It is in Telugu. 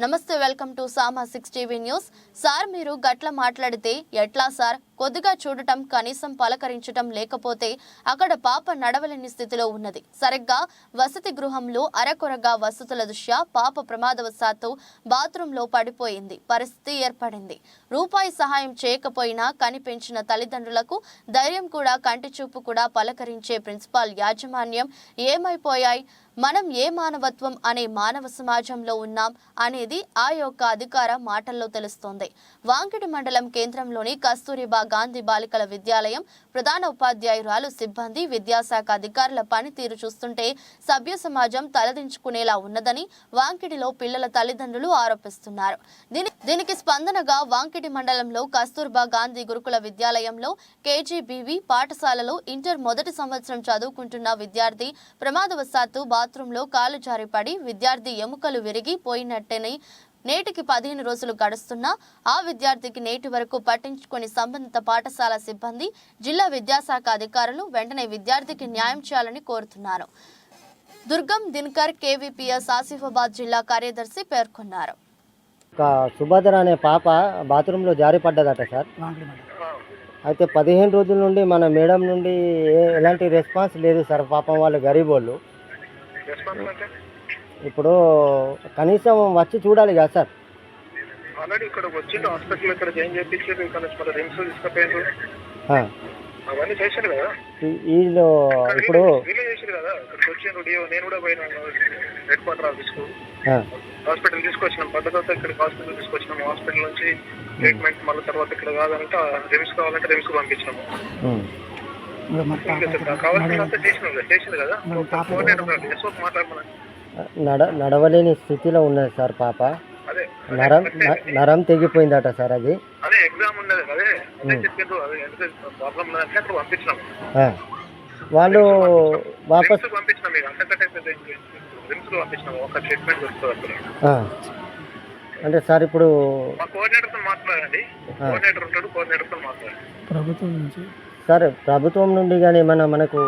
నమస్తే welcome to Sama six TV news. Sir మీరు గట్ల మాట్లాడితే ఎట్లా సార్? కొద్దిగా చూడటం కనీసం పలకరించటం లేకపోతే అక్కడ పాప నడవలేని స్థితిలో ఉన్నది. సరిగ్గా వసతి గృహంలో అరకొరగా వసతుల దృష్ట్యా పాప ప్రమాదవశాత్తు బాత్రూంలో పడిపోయింది. పరిస్థితి ఏర్పడింది. రూపాయి సహాయం చేయకపోయినా కనిపించిన తల్లిదండ్రులకు ధైర్యం కూడా కంటి చూపు కూడా పలకరించే ప్రిన్సిపాల్ యాజమాన్యం ఏమైపోయాయి? మనం ఏ మానవత్వం అనే మానవ సమాజంలో ఉన్నాం అనేది ఆ యొక్క అధికార మాటల్లో తెలుస్తోంది. వాంకిడి మండలం కేంద్రంలోని కస్తూరిబా గాంధీ బాలికల విద్యాలయం ప్రధాన ఉపాధ్యాయురాలు సిబ్బంది విద్యాశాఖ అధికారుల పనితీరు చూస్తుంటే సభ్య సమాజం తలదించుకునేలా ఉన్నదని వాంకిడిలో పిల్లల తల్లిదండ్రులు ఆరోపిస్తున్నారు. దీనికి స్పందనగా వాంకిడి మండలంలో కస్తూర్బా గాంధీ గురుకుల విద్యాలయంలో కేజీబీవి పాఠశాలలో ఇంటర్ మొదటి సంవత్సరం చదువుకుంటున్న విద్యార్థి ప్రమాదవశాత్తు బాత్రూంలో కాలు జారిపడి విద్యార్థి ఎముకలు విరిగి పోయినట్టని నేటికి పదిహేను రోజులు గడుస్తున్నా ఆ విద్యార్థికి నేటి వరకు పట్టించుకొని సంబంధిత పాఠశాల సిబ్బంది జిల్లా విద్యాశాఖ అధికారులు వెంటనే విద్యార్థికి న్యాయం చేయాలని కోరుతున్నారు. దుర్గం దినకర్ కేవీపీఎస్ ఆసిఫాబాద్ జిల్లా కార్యదర్శి పేర్కొన్నారు. ఒక సుభద్ర అనే పాప బాత్రూంలో జారి పడ్డదట సార్. అయితే పదిహేను రోజుల నుండి మన మేడం నుండి ఎలాంటి రెస్పాన్స్ లేదు సార్. పాపం వాళ్ళు గరీబ్ వాళ్ళు రెస్పాన్స్ అంటే? ఇప్పుడు కనీసం వచ్చి చూడాలి కదా సార్. ఆల్రెడీ ఇక్కడ వచ్చిండు హాస్పిటల్ ఇక్కడ జాయిన్ చేయించారు ఇక్కడ మన రిమ్స్ తీసుకుపోయారు. ఆ, అవన్నీ చేశారు కదా? వీళ్ళు ఇప్పుడు వీళ్ళే చేశారు కదా? ఇక్కడికి నేను కూడా పోయినా హెడ్ క్వార్టర్ హాస్పిటల్ తీసుకొచ్చినాం పద్ధతి ఇక్కడికి హాస్పిటల్ తీసుకొచ్చినాం. హాస్పిటల్ నుంచి ట్రీట్మెంట్ మళ్ళీ తర్వాత ఇక్కడ కావాలంటే రిమ్స్ కావాలంటే రిమ్స్కు పంపించినాము కావాల్సినంత చేసినాం కదా చేసింది కదా? ఎస్ఓ మాట్లాడమని నడ నడవలేని స్థితిలో ఉన్నది సార్ పాప. నరం నరం తెగిపోయిందట సార్ అది. అదే ఎగ్జామ్ ఉన్నది అదే. ప్రాబ్లం ఉన్నదంటే అక్కడ పంపించినాం. వాళ్ళు వాపస్ రిమ్స్ పంపించినాం మీకు అంతకంటే పెద్ద రిమ్స్ పంపించినాం ఒక ట్రీట్మెంట్ దొరుకుతుంది అక్కడ. ఆ, అంటే సార్ ఇప్పుడు మా కోఆర్డినేటర్తో మాట్లాడండి. కోఆర్డినేటర్ ఉంటాడు కోఆర్డినేటర్తో మాట్లాడండి. సార్ ప్రభుత్వం నుండి కానీ మన మనకు